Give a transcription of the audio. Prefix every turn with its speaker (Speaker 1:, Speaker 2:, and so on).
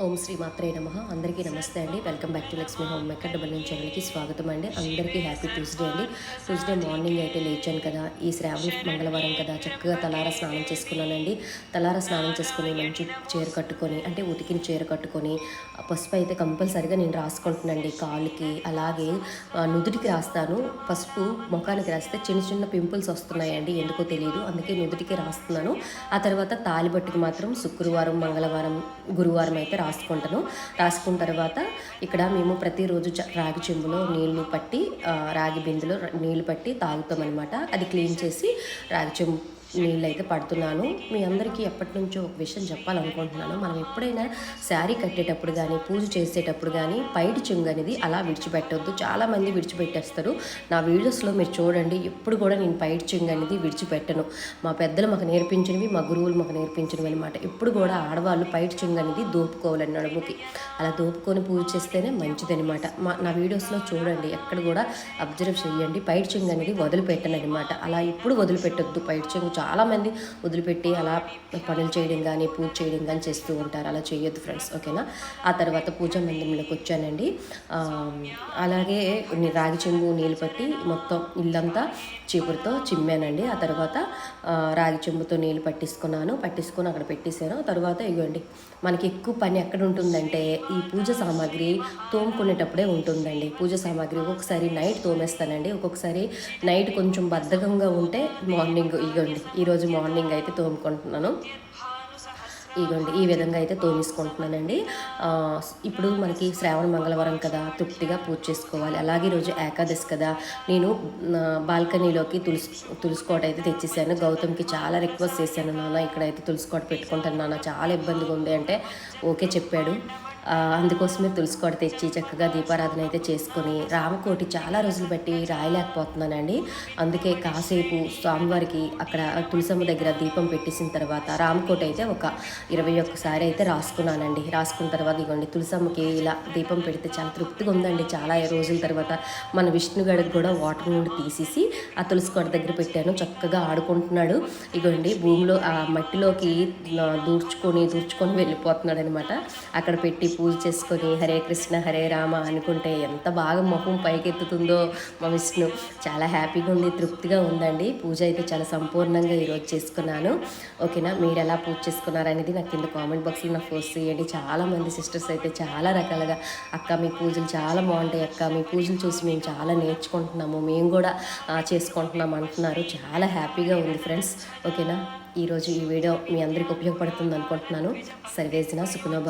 Speaker 1: ఓం శ్రీ మాత్రే నమ. అందరికీ నమస్తే అండి. Welcome back to Lakshmi homemaker double నుంచి ఛానల్కి స్వాగతం అండి. అందరికీ హ్యాపీ ట్యూస్డే అండి. ట్యూస్డే మార్నింగ్ అయితే లేచాను కదా. ఈ శ్రావణ మంగళవారం కదా. చక్కగా తలార స్నానం చేసుకున్నానండి. తలార స్నానం చేసుకుని మంచి చీర కట్టుకొని అంటే ఉతికిన చీర కట్టుకొని పసుపు అయితే కంపల్సరిగా నేను రాసుకుంటున్నానండి కాళ్ళకి. అలాగే నుదుటికి రాస్తాను. పసుపు ముఖానికి రాస్తే చిన్న చిన్న పింపుల్స్ వస్తున్నాయండి. ఎందుకో తెలియదు అందుకే నుదుటికి రాస్తున్నాను. ఆ తర్వాత తాలిబట్టుకి మాత్రం శుక్రవారం మంగళవారం గురువారం అయితే రాసుకుంటాను. రాసుకున్న తర్వాత ఇక్కడ మేము ప్రతిరోజు రాగి చెంబులో నీళ్ళు పట్టి రాగి బిందులో నీళ్ళు పట్టి తాగుతాం అనమాట అది క్లీన్ చేసి రాగి చెంబు నీళ్ళు పడుతున్నాను. మీ అందరికీ ఎప్పటి నుంచో ఒక విషయం చెప్పాలనుకుంటున్నాను. మనం ఎప్పుడైనా శారీ కట్టేటప్పుడు కానీ పూజ చేసేటప్పుడు కానీ పైటి చెంగు అనేది అలా విడిచిపెట్టవద్దు చాలామంది విడిచిపెట్టేస్తారు. నా వీడియోస్లో మీరు చూడండి. ఎప్పుడు కూడా నేను పైటి చెంగు అనేది విడిచిపెట్టను. మా పెద్దలు మాకు నేర్పించినవి మా గురువులు మాకు నేర్పించినవి అనమాట ఎప్పుడు కూడా ఆడవాళ్ళు పైటి చెంగు అనేది దోపుకోవాలని నడుముకి. అలా దోపుకొని పూజ చేస్తేనే మంచిదనమాట మా నా వీడియోస్లో చూడండి. ఎక్కడ కూడా అబ్జర్వ్ చేయండి. పైటి చెంగు అనేది వదిలిపెట్టను అనమాట అలా ఎప్పుడు వదిలిపెట్టొద్దు. పైటి చెంగు చాలామంది వదిలిపెట్టి అలా పనులు చేయడం కానీ పూజ చేయడం కానీ చేస్తూ ఉంటారు. అలా చేయొద్దు ఫ్రెండ్స్ ఓకేనా? ఆ తర్వాత పూజ మందిరంలోకి వచ్చానండి. అలాగే రాగి చెంబు నీళ్ళు పట్టి మొత్తం ఇల్లంతా చీపురుతో చిమ్మానండి. ఆ తర్వాత రాగి చెంబుతో నీళ్ళు పట్టించుకున్నాను. పట్టించుకొని అక్కడ పెట్టేశాను. తర్వాత ఇవ్వండి మనకి ఎక్కువ పని ఎక్కడ ఉంటుందంటే ఈ పూజ సామాగ్రి తోముకునేటప్పుడే ఉంటుందండి. పూజ సామాగ్రి ఒక్కొక్కసారి నైట్ తోమేస్తానండి. ఒక్కొక్కసారి నైట్ కొంచెం బద్ధకంగా ఉంటే మార్నింగ్ ఇవ్వండి ఈరోజు మార్నింగ్ అయితే తోముకుంటున్నాను. ఇగోండి ఈ విధంగా అయితే తోమేసుకుంటున్నానండి. ఇప్పుడు మనకి శ్రావణ మంగళవారం కదా తృప్తిగా పూజ చేసుకోవాలి. అలాగే ఈరోజు ఏకాదశి కదా నేను బాల్కనీలోకి తులసి తులుసుకోట అయితే తెచ్చేసాను. గౌతమ్కి చాలా రిక్వెస్ట్ చేశాను నాన్న ఇక్కడైతే తులుసుకోట పెట్టుకుంటాను నాన్న చాలా ఇబ్బందిగా ఉంది అంటే ఓకే చెప్పాడు. అందుకోసమే తులసికోట తెచ్చి చక్కగా దీపారాధన అయితే చేసుకొని రామకోటి చాలా రోజులు బట్టి రాయలేకపోతున్నానండి. అందుకే కాసేపు స్వామివారికి అక్కడ తులసమ్మ దగ్గర దీపం పెట్టేసిన తర్వాత రామకోటి అయితే ఒక ఇరవై ఒక్కసారి అయితే రాసుకున్నానండి. రాసుకున్న తర్వాత ఇవ్వండి తులసమ్మకి ఇలా దీపం పెడితే చాలా తృప్తిగా ఉందండి. చాలా రోజుల తర్వాత మన విష్ణుగడికి కూడా వాటర్ నుండి తీసేసి ఆ తులసికోట దగ్గర పెట్టాను. చక్కగా ఆడుకుంటున్నాడు. ఇగోండి భూమిలో ఆ మట్టిలోకి దూర్చుకొని దూర్చుకొని వెళ్ళిపోతున్నాడు అనమాట అక్కడ పెట్టి పూజ చేసుకొని హరే కృష్ణ హరే రామ అనుకుంటే ఎంత బాగా ముఖం పైకెత్తుతుందో మా విష్ణు. చాలా హ్యాపీగా ఉంది తృప్తిగా ఉందండి. పూజ అయితే చాలా సంపూర్ణంగా ఈరోజు చేసుకున్నాను. ఓకేనా? మీరు ఎలా పూజ చేసుకున్నారనేది నాకు కింద కామెంట్ బాక్స్లో నాకు పోస్ట్ చేయండి. చాలామంది సిస్టర్స్ అయితే చాలా రకాలుగా అక్క మీ పూజలు చాలా బాగుంటాయి అక్క మీ పూజలు చూసి మేము చాలా నేర్చుకుంటున్నాము మేము కూడా చేసుకుంటున్నాం అంటున్నారు. చాలా హ్యాపీగా ఉంది ఫ్రెండ్స్. ఓకేనా? ఈరోజు ఈ వీడియో మీ అందరికి ఉపయోగపడుతుంది అనుకుంటున్నాను. సర్వేసిన సుఖనోభ